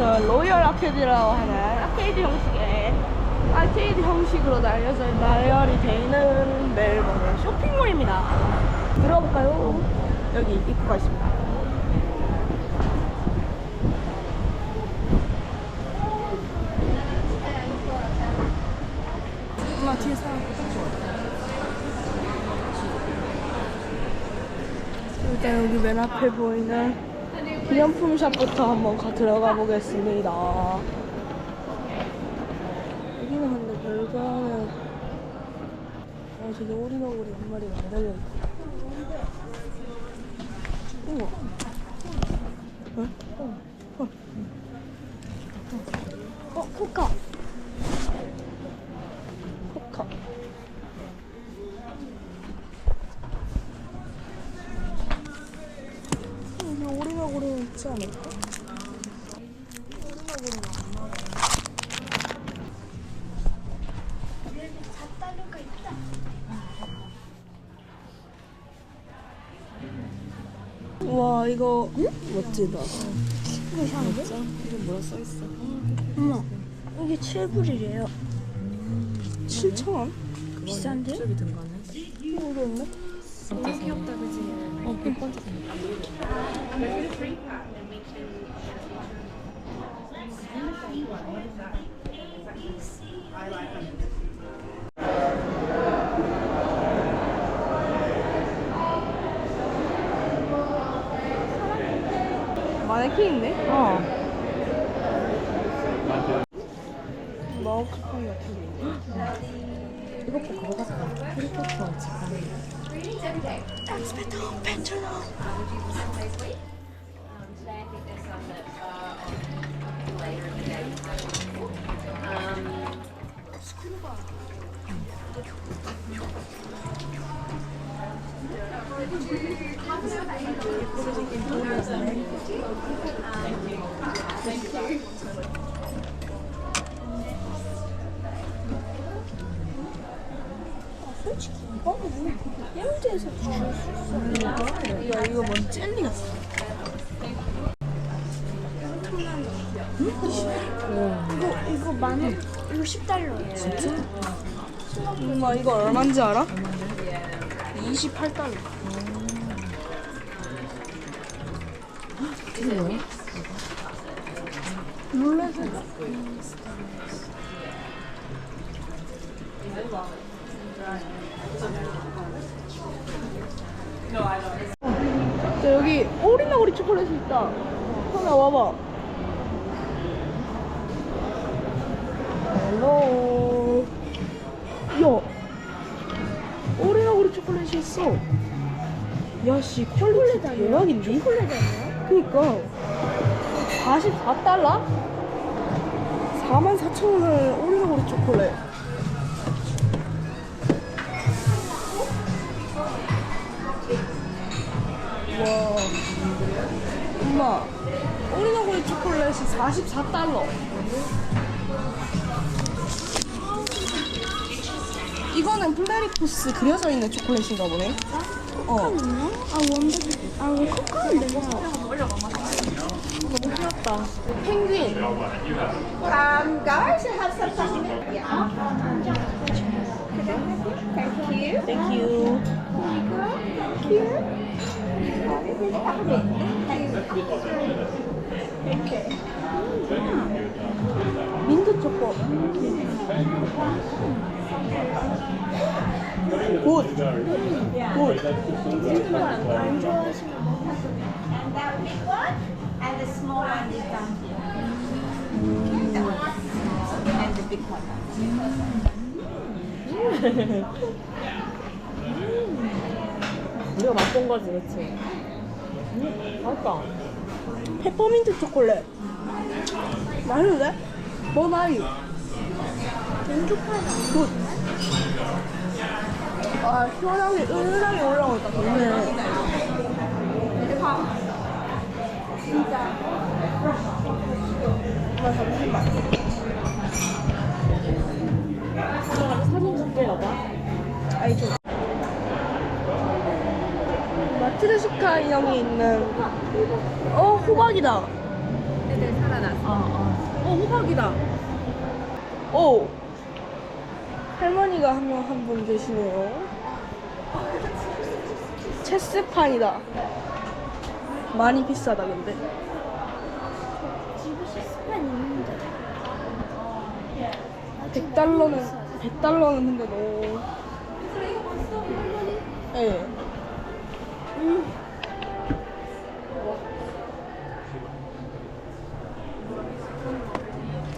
이곳은 로열 아케이드라고 하는 아케이드 형식의 아케이드 형식으로 날려져 나열이 돼 있는 멜버른 쇼핑몰입니다. 들어가 볼까요? 여기 입구가 있습니다. 엄마 뒤에 사람 일단 여기 맨 앞에 보이는 기념품 샵부터 한번 가 들어가 보겠습니다. 여기는 근데 별거는 어 저기 오리너구리 한 마리가 매달려 있고. 우와. 어? 어. 어. 어. 코 있지 않을까? 와 이거 멋지다. 이거 이상하지? 이게 뭐라 써 있어? 엄마, 이게 7불이래요. 7천 원? 비싼데? 거네. 모르겠네. 진짜 귀엽다, 그지? 어, 그 번째 마네킹인데? 어. 마우스판 같은 게. 이거 꼭 그거 같다. 해리포터 집안. 솔직히 이거는 해운대에서 줄수 있어. 야 이거 뭔 젤리 같아. 이거, 이거 만 원, 이거 10달러예요. 진짜? 엄마 이거 얼마인지 알아? 28달러. 뭐야? 자 여기 오리나오리 초콜릿이 있다. 하나 와봐. 헬로. 야, 오리나오리 초콜릿이 있어. 야씨 퀄리티 대박인데? 초콜릿 아니에요? 그니까. 44달러? 44,000원을 오리너구리 초콜릿. 와. 엄마 오리너구리 초콜릿이 44달러. 이거는 플레리포스 그려져 있는 초콜릿인가 보네. 어? 아, 원더, 아, 왜 코카는 내가 너무 귀엽다 펭귄 Um, guys, I have some something. Yeah. Thank you. Thank you Thank you. This is Okay. 민트 초코. 굿. 굿. 안 좋아하시면 And that big one, and the small one is down here. And the one, and the big one. 우리가 맛본 거지, 그치? 음, 맛있다. 페퍼민트 초콜릿. 맛있는데? 뭐 나이? 왼쪽파가 굿. 아, 시원하게, 은은하게 올라오니까 좋네. 진짜. 잠시만. 사진. 아이, 좀. 마트르시카 인형이 있는, 어, 호박이다. 애들 살아났어. 어, 호박이다. 오! 할머니가 한 명 한 분 계시네요. 체스판이다. 많이 비싸다, 근데. 집에 실습만 있는데. 100달러는, 100달러는 근데 너무. 예. 음.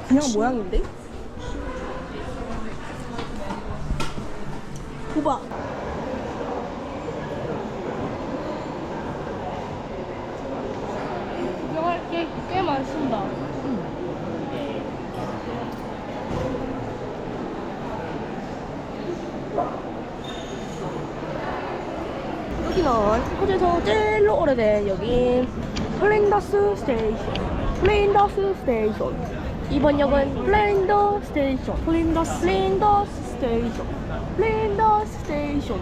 그냥 모양인데? 호박. 구경할 많습니다. 여기는 호주에서 제일 오래된 여긴 플랜더스 스테이션. 플랜더스 스테이션. 이번 역은 플랜더 스테이션. 플랜더스. 플랜더스 스테이션. 플랜더스 스테이션.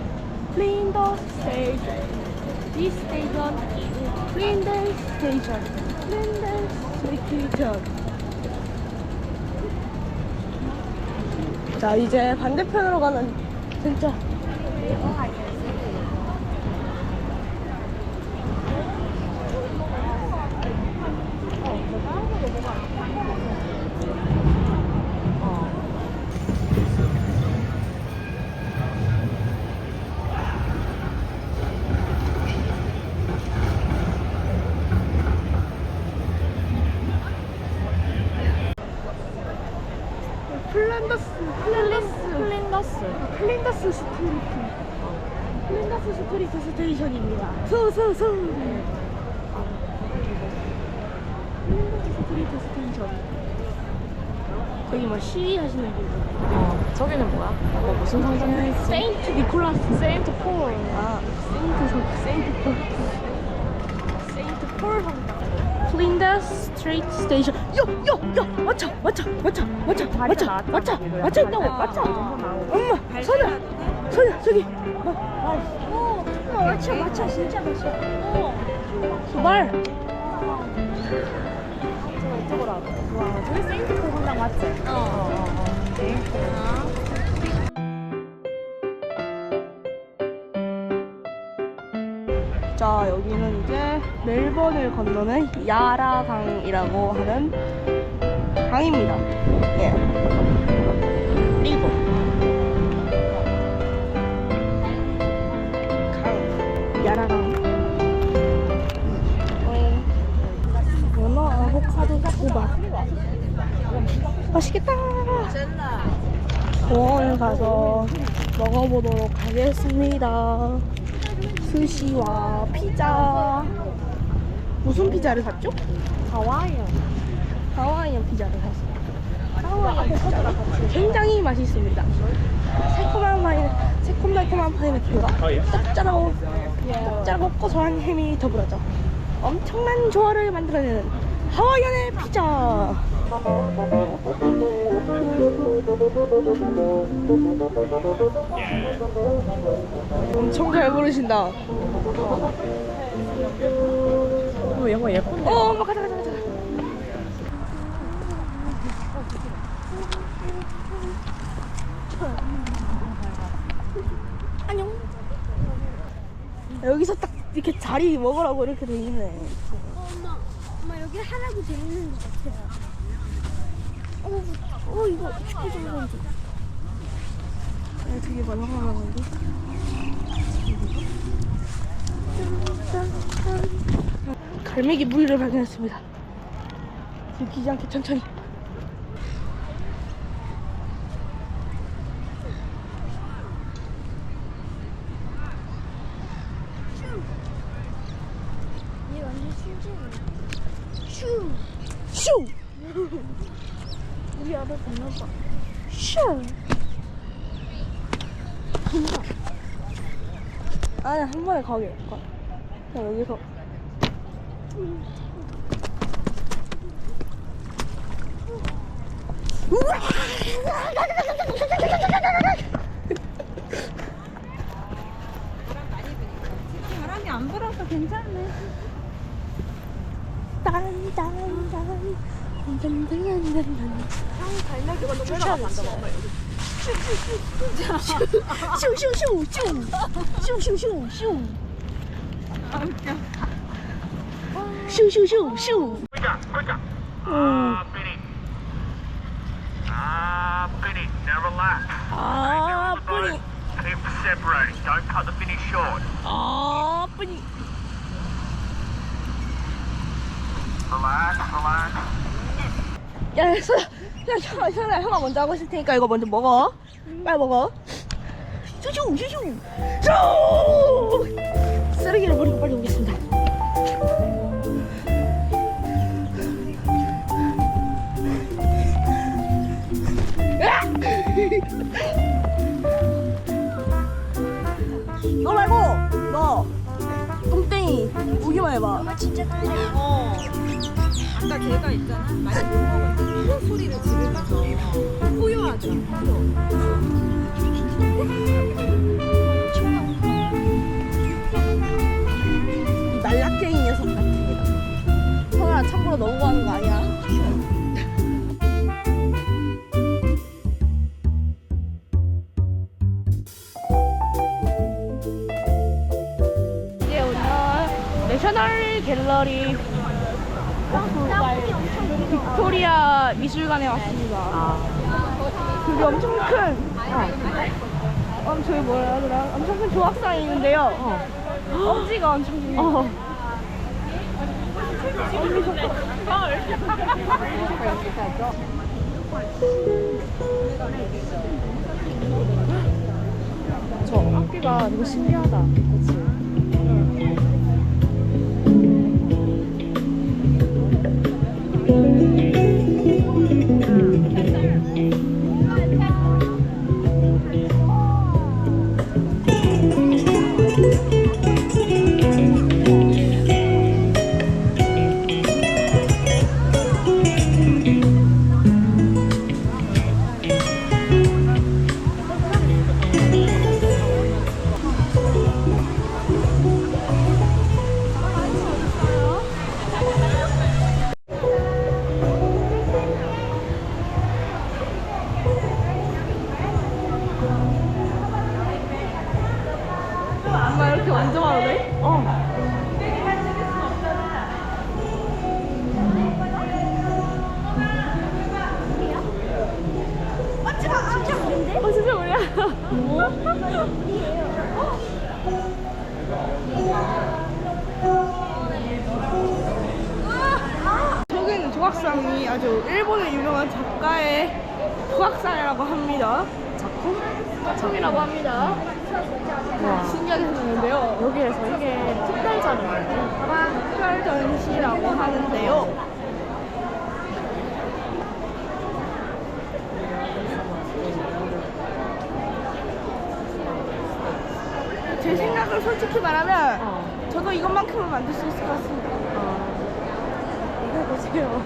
플랜더스 스테이션. This station is Flinders Station 자 이제 반대편으로 가는 진짜 플란더스 플란더스 플린더스. 플린더스 스트리트 스트리트 스테이션입니다. 플린더스 스트리트 스테이션. 저기 뭐 시위하시는 분들 어, 저기는 뭐야? 뭐 무슨 있어? 세인트 니콜라스. 세인트 폴. 아 세인트 성 세인트 폴. 세인트 폴 성당 플린더스 스트리트 스테이션. 요 요 요. 맞춰 맞춰 맞춰 맞춰 맞춰 나왔다. 맞춰 맞춰 있다고 맞춰. 엄마 소녀 소녀 저기. 오, 어, 맞춰, 맞춰, 진짜 맞춰. 어. 말저 이쪽으로 와봐. 와, 저기 세인트 폴 성당 맞지? 어, 어, 어. 자 여기는 이제 멜번을 건너는 야라강이라고 하는 강입니다. 예. 맛있겠다. 공원 가서 먹어보도록 하겠습니다. 스시와 피자. 무슨 피자를 샀죠? 하와이안. 하와이안 피자를 샀어요. 하와이안 피자가 굉장히 맛있습니다. 새콤한 파인, 새콤달콤한 파인애플과 짭짤하고 짭짤하고 고소한 햄이 더불어져 엄청난 조화를 만들어내는 하와이안의 피자. 엄청 잘 부르신다. 어, 영어 예쁜데? 어, 엄마 가자 가자 가자. 안녕. 여기서 딱 이렇게 자리 먹으라고 이렇게 돼 있네. 어, 엄마, 엄마 여기 하나도 재밌는 것 같아요. 어, 어 이거 축구 정도인지. 네, 되게 말랑말랑한데. 갈매기 무리를 발견했습니다. 들키지 않게 천천히. 슈. 슈! 우리 아들 봤나봐. 슈! 아니, 한 번에 가게. 가. 그냥 여기서. 바람이 안 불어서 괜찮네. 딴, 딴, 딴. 달력이가 너무 추천했어. 슈슈슈슈슈슈슈슈슈슈. 슈슈슈슈. quicker, quicker. 오. Ah, finish. Ah, finish. Now relax. 아, 뿌리. Keep separating. Don't cut the finish short. 아, 뿌리. Relax. 야, 서, 야, 현, 현아, 형아 먼저 하고 있을 테니까 이거 먼저 먹어. 빨리 먹어. 슈슈, 슈슈, 슈! 쓰레기를 버리고 빨리 오겠 보기만 해봐. 진짜 떨려. 어. 아까 걔가 있잖아. 많이 못 먹었는데 소리를 지르면서 포효하더라. 이 날락쟁이 녀석 같습니다. 성아 참고로 너무 하는 거 아니야? 내셔널 갤러리 빅토리아 미술관에 왔습니다. 그게 엄청 큰, 어, 저기 뭐라 하더라? 엄청 큰 조각상이 있는데요. 엄지가 엄청 어. 저 악기가 되게 신기하다. 그치? 저기 있는 조각상이 아주 일본의 유명한 작가의 조각상이라고 합니다. 작품? 작품이라고 합니다. 와. 신기하게 생겼는데요. 여기에서 이게. 특별 전시라고 하는데요. 솔직히 말하면 어. 저도 이것만큼은 만들 수 있을 것 같습니다. 이거 보세요.